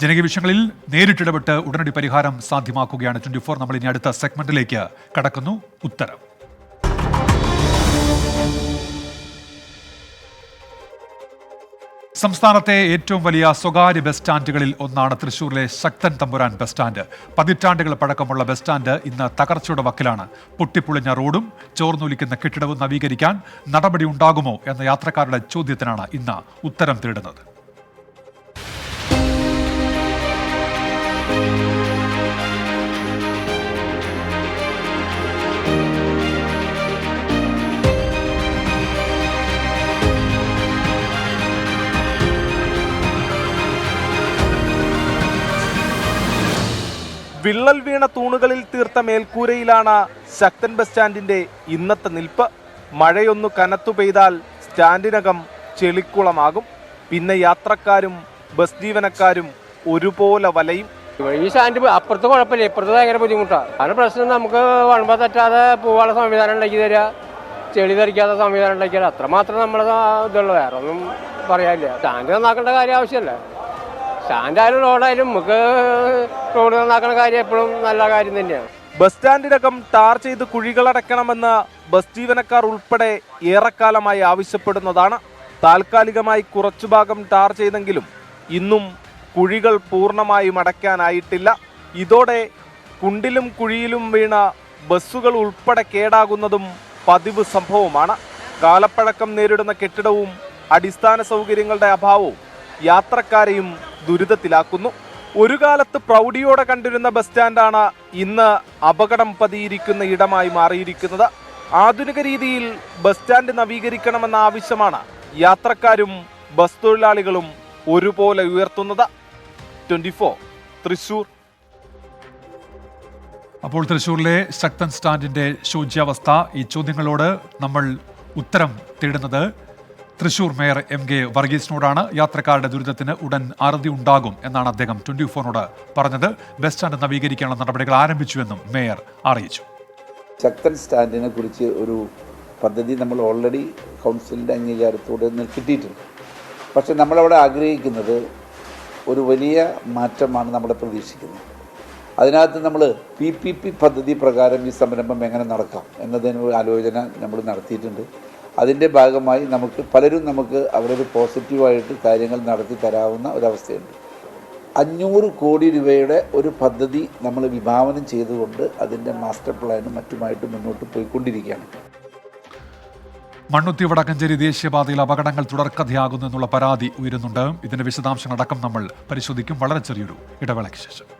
ജനകീയ വിഷയങ്ങളിൽ നേരിട്ടിടപെട്ട് ഉടനടി പരിഹാരം സാധ്യമാക്കുകയാണ്. ട്വന്റി ഫോർ നമ്മൾ ഇനി അടുത്ത സെഗ്മെന്റിലേക്ക് കടക്കുന്നു. ഉത്തരം. സംസ്ഥാനത്തെ ഏറ്റവും വലിയ സ്വകാര്യ ബസ് സ്റ്റാൻഡുകളിൽ ഒന്നാണ് തൃശൂരിലെ ശക്തൻ തമ്പുരാൻ ബസ് സ്റ്റാൻഡ്. പതിറ്റാണ്ടുകൾ പഴക്കമുള്ള ബസ് സ്റ്റാൻഡ് ഇന്ന് തകർച്ചയുടെ വക്കിലാണ്. പൊട്ടിപ്പൊളിഞ്ഞ റോഡും ചോർന്നൊലിക്കുന്ന കെട്ടിടവും നവീകരിക്കാൻ നടപടി ഉണ്ടാകുമോ എന്ന യാത്രക്കാരുടെ ചോദ്യത്തിനാണ് ഇന്ന് ഉത്തരം തേടുന്നത്. വിള്ളൽ വീണ തൂണുകളിൽ തീർത്ത മേൽക്കൂരയിലാണ് ശക്തൻ ബസ് സ്റ്റാൻഡിന്റെ ഇന്നത്തെ നിൽപ്പ്. മഴയൊന്നു കനത്തു പെയ്താൽ സ്റ്റാൻഡിനകം ചെളിക്കുളമാകും. പിന്നെ യാത്രക്കാരും ബസ് ജീവനക്കാരും ഒരുപോലെ വലയും. ഈ സ്റ്റാൻഡ് അപ്പുറത്ത് കുഴപ്പമില്ല ഇപ്പുറത്ത് ഭയങ്കര ബുദ്ധിമുട്ടാണ് പ്രശ്നം നമുക്ക് വൺപ തെറ്റാതെ പോവാനുള്ള സംവിധാനം ഉണ്ടാക്കി തരിക ചെളി തെറിക്കാത്ത സംവിധാനം ഉണ്ടാക്കി തരിക അത്രമാത്രം നമ്മുടെ ഇതുള്ളൂ വേറെ ഒന്നും പറയാനില്ല. സ്റ്റാൻഡ് നന്നാക്കേണ്ട കാര്യം ആവശ്യമല്ല. സ്റ്റാൻഡ് ആയാലും റോഡായാലും നമുക്ക് റോഡ് നന്നാക്കുന്ന കാര്യം എപ്പോഴും നല്ല കാര്യം തന്നെയാണ്. ബസ് സ്റ്റാൻഡിനകം ടാർ ചെയ്ത് കുഴികളടക്കണമെന്ന് ബസ് ജീവനക്കാർ ഉൾപ്പെടെ ഏറെക്കാലമായി ആവശ്യപ്പെടുന്നതാണ്. താൽക്കാലികമായി കുറച്ചു ഭാഗം ടാർ ചെയ്തെങ്കിലും ഇന്നും കുഴികൾ പൂർണമായും അടയ്ക്കാനായിട്ടില്ല. ഇതോടെ കുണ്ടിലും കുഴിയിലും വീണ ബസ്സുകൾ ഉൾപ്പെടെ കേടാകുന്നതും പതിവ് സംഭവമാണ്. കാലപ്പഴക്കം നേരിടുന്ന കെട്ടിടവും അടിസ്ഥാന സൗകര്യങ്ങളുടെ അഭാവവും യാത്രക്കാരെയും ദുരിതത്തിലാക്കുന്നു. ഒരു കാലത്ത് പ്രൗഢിയോടെ കണ്ടിരുന്ന ബസ് സ്റ്റാൻഡാണ് ഇന്ന് അപകടം പതിയിരിക്കുന്ന ഇടമായി മാറിയിരിക്കുന്നത്. ആധുനിക രീതിയിൽ ബസ് സ്റ്റാൻഡ് നവീകരിക്കണമെന്ന ആവശ്യമാണ് യാത്രക്കാരും ബസ് തൊഴിലാളികളും ഒരുപോലെ ഉയർത്തുന്നത്. Twenty four Thrissur. അപ്പോൾ തൃശൂരിലെ ശക്തൻ സ്റ്റാൻഡിന്റെ ശോച്യാവസ്ഥ ഈ ചോദ്യങ്ങളോട് നമ്മൾ ഉത്തരം തേടുന്നത് തൃശൂർ മേയർ എം കെ വർഗീസിനോടാണ് യാത്രക്കാരുടെ ദുരിതത്തിന് ഉടൻ അറുതി ഉണ്ടാകും എന്നാണ് അദ്ദേഹം ട്വന്റി ഫോറിനോട് പറഞ്ഞത്. ബസ് സ്റ്റാൻഡ് നവീകരിക്കാനുള്ള നടപടികൾ ആരംഭിച്ചുവെന്നും മേയർ അറിയിച്ചു. ശക്തൻ സ്റ്റാൻഡിനെ കുറിച്ച് ഒരു പദ്ധതി നമ്മൾ ഓൾറെഡി കൗൺസിലിന്റെ അംഗീകാരത്തോടെ കിട്ടിയിട്ടുണ്ട്. പക്ഷെ നമ്മളവിടെ ആഗ്രഹിക്കുന്നത് ഒരു വലിയ മാറ്റമാണ് നമ്മുടെ പ്രതീക്ഷിക്കുന്നത്. അതിനകത്ത് നമ്മൾ പി പി പി പദ്ധതി പ്രകാരം ഈ സംരംഭം എങ്ങനെ നടക്കാം എന്നതിന് ആലോചന നമ്മൾ നടത്തിയിട്ടുണ്ട്. അതിന്റെ ഭാഗമായി നമുക്ക് പലരും നമുക്ക് അവിടെ ഒരു പോസിറ്റീവായിട്ട് കാര്യങ്ങൾ നടത്തി തരാവുന്ന ഒരവസ്ഥയുണ്ട്. അഞ്ഞൂറ് കോടി രൂപയുടെ ഒരു പദ്ധതി നമ്മൾ വിഭാവനം ചെയ്തുകൊണ്ട് അതിന്റെ മാസ്റ്റർ പ്ലാനും മറ്റുമായിട്ട് മുന്നോട്ട് പോയിക്കൊണ്ടിരിക്കുകയാണ്. മണ്ണുത്തി വടക്കഞ്ചേരി ദേശീയപാതയിൽ അപകടങ്ങൾ തുടർക്കഥയാകുന്നു എന്നുള്ള പരാതി ഉയരുന്നുണ്ട്. ഇതിന്റെ വിശദാംശങ്ങളടക്കം നമ്മൾ പരിശോധിക്കും. വളരെ ചെറിയൊരു ഇടവേളയ്ക്ക് ശേഷം.